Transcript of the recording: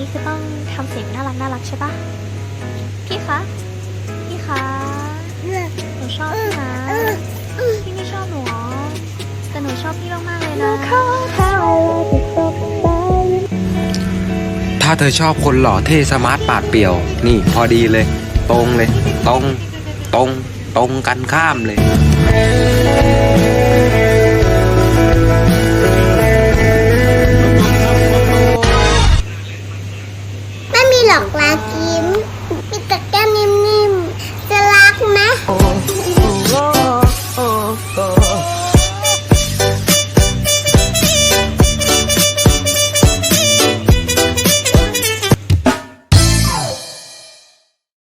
ี้คือต้องทำเสียงน่ารักน่ารักใช่ปะพี่คะ พี่คะหนูชอบพี่นะพี่ไม่ชอบหนูแต่หนูชอบพี่มากๆเลยนะถ้าเธอชอบคนหล่อเท่สมาร์ทปาดเปี่ยว นี่พอดีเลย ตรงเลย ตรง ตรง ตรงกันข้ามเลย cuatro.